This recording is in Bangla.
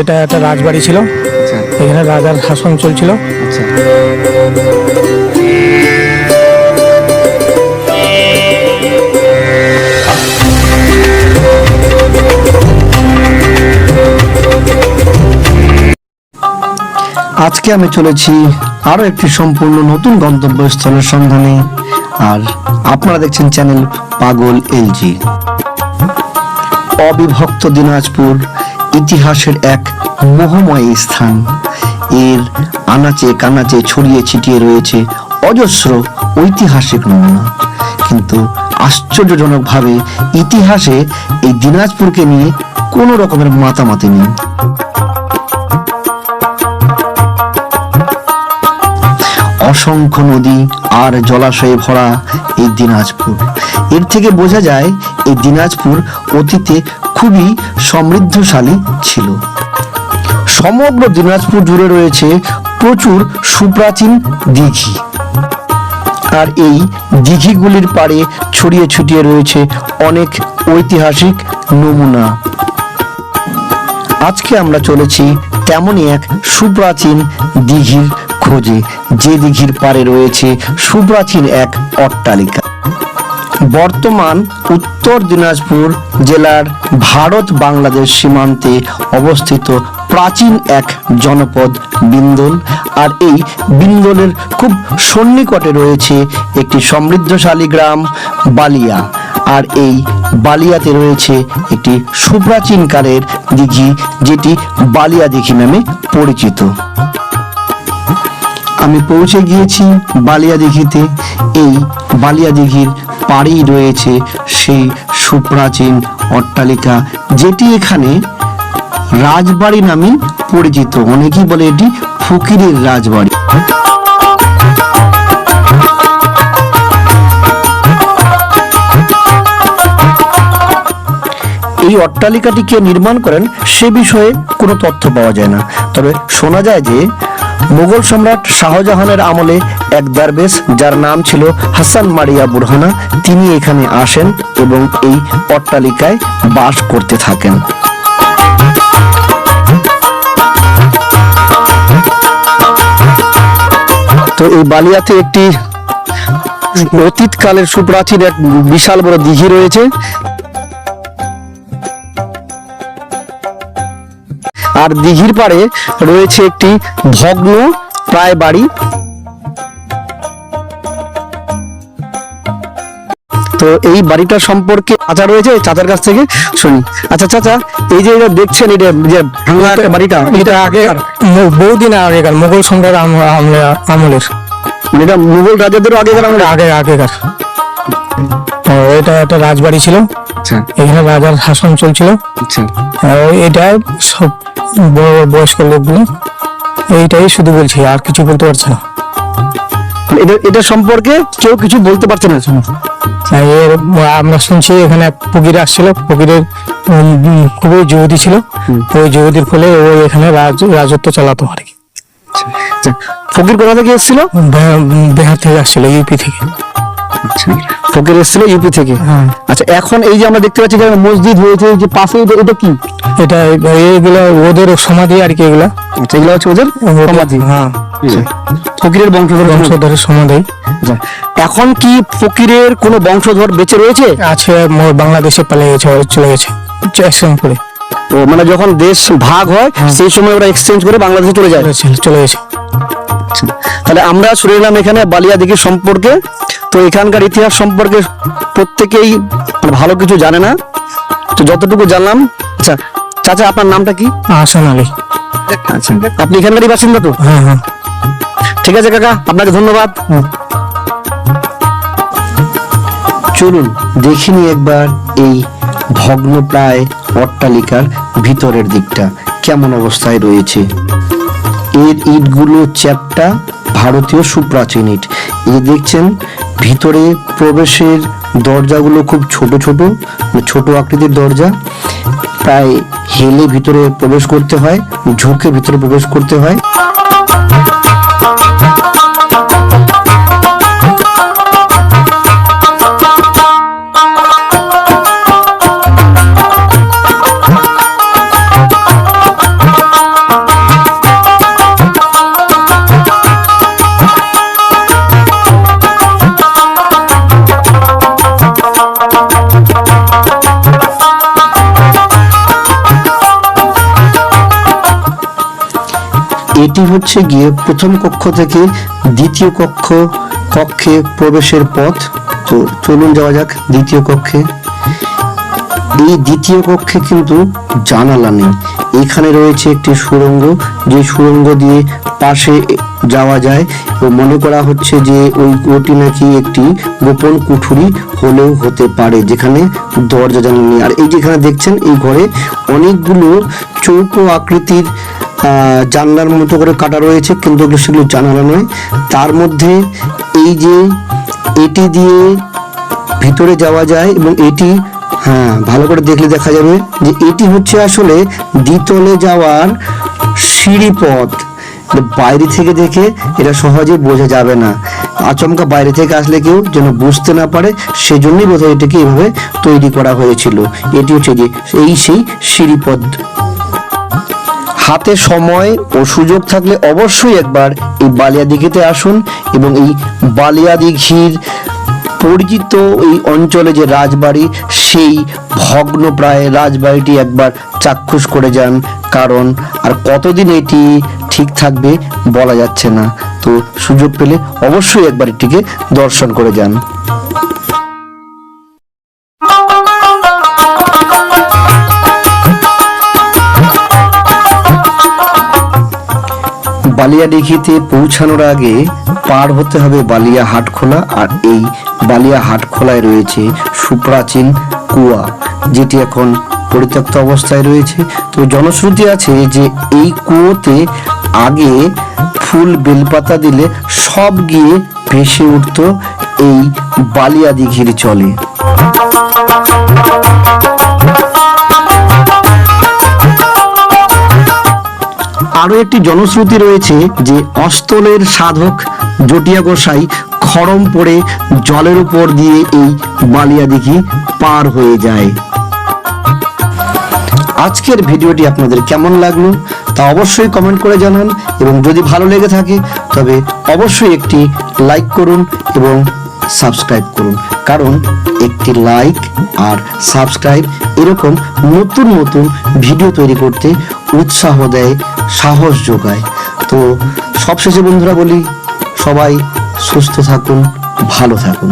এটা একটা রাজবাড়ি ছিল। আচ্ছা। এখানে রাজার শাসন চলছিল। আচ্ছা। আজকে আমি চলেছি আরও একটি সম্পূর্ণ নতুন গন্তব্যস্থলের সন্ধানে। আর আপনারা দেখছেন চ্যানেল পাগল এলজি। অবিভক্ত দিনাজপুর ইতিহাসের এক মোহময় স্থান। এর আনাচে কানাচে ছড়িয়ে ছিটিয়ে রয়েছে অজস্র ঐতিহাসিক নমুনা। কিন্তু আশ্চর্যজনকভাবে ইতিহাসে এই দিনাজপুরকে নিয়ে কোনো রকমের মাতামাতি নেই। অসংখ্য নদী আর জলাশয়ে ভরা এই দিনাজপুর। এর থেকে বোঝা যায়, এই দিনাজপুর অতীতে খুবই সমৃদ্ধশালী ছিল। সমগ্র দিনাজপুর জুড়ে রয়েছে প্রচুর সুপ্রাচীন দিঘি। আর এই দিঘিগুলির পাড়ে ছড়িয়ে ছিটিয়ে রয়েছে অনেক ঐতিহাসিক নমুনা। আজকে আমরা চলেছি তেমনই এক সুপ্রাচীন দিঘির খোঁজে যে দিঘির পাড়ে রয়েছে সুপ্রাচীন এক অট্টালিকা। বর্তমান উত্তর দিনাজপুর জেলার ভারত বাংলাদেশ সীমান্তে অবস্থিত প্রাচীন এক জনপদ বিন্দল, আর এই বিন্দলের খুব সন্নিকটে রয়েছে একটি সমৃদ্ধশালী গ্রাম, বালিয়া। আর এই বালিয়াতে রয়েছে একটি সুপ্রাচীন কালের দিঘি, যেটি বালিয়া দিঘি নামে পরিচিত। আমি পৌঁছে গিয়েছি বালিয়া দিঘিতে এই বালিয়া দিঘির পাড়েই রয়েছে সেই সুপ্রাচীন অট্টালিকা, যেটি এখানে রাজবাড়ি নামে পরিচিত। অনেকেই বলে এটি ফকিরের রাজবাড়ি। এই অট্টালিকাটিকে নির্মাণ করেন সে বিষয়ে কোনো তথ্য পাওয়া যায় না। তবে শোনা যায় যে মুঘল সম্রাট শাহজাহানের আমলে এক দারবেশ, যার নাম ছিল হাসান মারিয়া বুরহানা, তিনি এখানে আসেন এবং এই অট্টালিকায় বাস করতে থাকেন। তো এই বালিয়াতে একটি অতীতকালের সুপ্রাচীন এক বিশাল বড় দিঘি রয়েছে। আর দিঘির পাড়ে রয়েছে একটি ভগ্ন প্রায় বাড়ি। তো এই বাড়িটার সম্পর্কে চাচা রয়েছে চাচার কাছ থেকে শুনি। আচ্ছা চাচা এই যে এটা দেখছেন এটা যে ভাঙা বাড়িটা এটা আগে বহুদিন আগেকার মুঘল সম্রাট আম- আমলে- আমলের। এটা মুঘল রাজাদেরও আগেকার আগে আগেকার। এটা একটা রাজবাড়ি ছিল। আচ্ছা। এখানে রাজার শাসন চলছিল। আচ্ছা। ওই- এটা সব বড় বয়স্ক লোকগুলো এইটাই শুধু বলছি আর কিছু বলতে পারছে না। এটা এটা সম্পর্কে কেউ কিছু বলতে পারছে না? এর আমরা শুনছি এখানে এক ফকির আসছিল। ফকিরের খুবই যুবতী ছিল। ওই যুবতীর ফলে ও এখানে রাজ- রাজত্ব চালাতো আর কি। আচ্ছা ফকির কোথা থেকে এসেছিল? বিহার থেকে আসছিল ইউপি থেকে। আচ্ছা। ফকির এসেছিল ইউপি থেকে। হ্যাঁ। আচ্ছা এখন এই যে আমরা দেখতে পাচ্ছি এখানে মসজিদ হয়েছে যে পাশে এটা কি? এটা এইগুলো ওদের সমাধি আর কি এগুলা। আচ্ছা এগুলো হচ্ছে ওদের সমাধি। হ্যাঁ। ফকিরের বংশধর বংশ বংশধরের সমাধি। আচ্ছা, এখন কি ফকিরের কোনো বংশধর বেঁচে রয়েছে? আছে বাংলাদেশে পালিয়ে গেছে চলে গেছে। এক্সচেঞ্জ ও মানে যখন দেশ ভাগ হয় সেই সময় ওরা এক্সচেঞ্জ করে বাংলাদেশে চলে যায়। চলে- গেছে আচ্ছা, তাহলে আমরা শুনে এলাম এখানে বালিয়া দিঘির সম্পর্কে। তো এখানকার ইতিহাস সম্পর্কে প্রত্যেকেই ভালো কিছু জানে না। তো যতটুকু জানলাম আচ্ছা চাচা আপনার নামটা কি? আহসান আলী। আচ্ছা আপনি এখানকারই বাসিন্দা তো? হ্যাঁ হ্যাঁ। ঠিক আছে কাকা আপনাকে ধন্যবাদ। চলুন দেখিনি একবার এই ভগ্নপ্রায় অট্টালিকার ভিতরের দিকটা কেমন অবস্থায় রয়েছে। এর ইটগুলো চ্যাপ্টা ভারতীয় সুপ্রাচীন ইট। এই দেখছেন ভিতরে প্রবেশের দরজাগুলো খুব ছোট ছোট ছোট আকৃতির দরজা। প্রায় হেলে ভিতরে প্রবেশ করতে হয়, ঝুঁকে ভিতরে প্রবেশ করতে হয়। এটি হচ্ছে গিয়ে প্রথম কক্ষ থেকে দ্বিতীয় কক্ষ, কক্ষে প্রবেশের পথ। তো চলুন যাওয়া যাক দ্বিতীয় কক্ষে। এই দ্বিতীয় কক্ষে কিন্তু জানালা নেই। এখানে রয়েছে একটি সুরঙ্গ। যে সুরঙ্গ দিয়ে পাশে যাওয়া যায় এবং মনে করা হচ্ছে যে ওই ওটি নাকি একটি গোপন কুঠুরি হলেও হতে পারে, যেখানে দরজা জানালা নেই। আর এই যেখানে দেখছেন, এই ঘরে অনেকগুলো চৌকো আকৃতির জানলার মতো করে কাটা রয়েছে, কিন্তু সেগুলো জানালা নয়। তার মধ্যে এই যে এটি দিয়ে ভিতরে যাওয়া যায় এবং এটি হ্যাঁ ভালো করে দেখলে দেখা যাবে যে এটি হচ্ছে আসলে দ্বিতলে যাওয়ার সিঁড়ি পথ। বাইরে থেকে দেখে এটা সহজে বোঝা যাবে না। আচমকা বাইরে থেকে আসলে কেউ যেন বুঝতে না পারে, সেজন্যই বোধহয় এটাকে এভাবে তৈরি করা হয়েছিল। এটি হচ্ছে যে এই সেই সিঁড়ি পথ। হাতে সময় ও সুযোগ থাকলে অবশ্যই একবার এই বালিয়া দিঘিতে আসুন এবং এই বালিয়া দিঘির পরিচিত এই অঞ্চলে যে রাজবাড়ি, সেই ভগ্নপ্রায় রাজবাড়িটি একবার চাক্ষুষ করে যান। কারণ আর কতদিন এটি ঠিক থাকবে বলা যাচ্ছে না। তো সুযোগ পেলে অবশ্যই একবার এটিকে দর্শন করে যান। বালিয়াডিঘিতে পৌঁছানোর আগে পার হতে হবে বালিয়া হাটখোলা, আর এই বালিয়া হাটখোলায় রয়েছে সুপ্রাচীন কুয়া, যেটি এখন পরিত্যক্ত অবস্থায় রয়েছে। তো জনশ্রুতি আছে যে এই কুয়োতে আগে ফুল বেলপাতা দিলে সব গিয়ে ভেসে উঠত এই বালিয়া দিঘির চলে আরও একটি জনশ্রুতি রয়েছে যে অস্তলের সাধক জটিয়া গোসাই খড়ম পড়ে জলের উপর দিয়ে এই বালিয়া দিঘি পার হয়ে যায়। আজকের ভিডিওটি আপনাদের কেমন লাগল তা অবশ্যই কমেন্ট করে জানান এবং যদি ভালো লেগে থাকে তবে অবশ্যই একটি লাইক করুন এবং সাবস্ক্রাইব করুন। কারণ একটি লাইক আর সাবস্ক্রাইব এরকম নতুন নতুন ভিডিও তৈরি করতে উৎসাহ দেয়, সাহস যোগায়। তো সবশেষে বন্ধুরা বলি, সবাই সুস্থ থাকুন, ভালো থাকুন।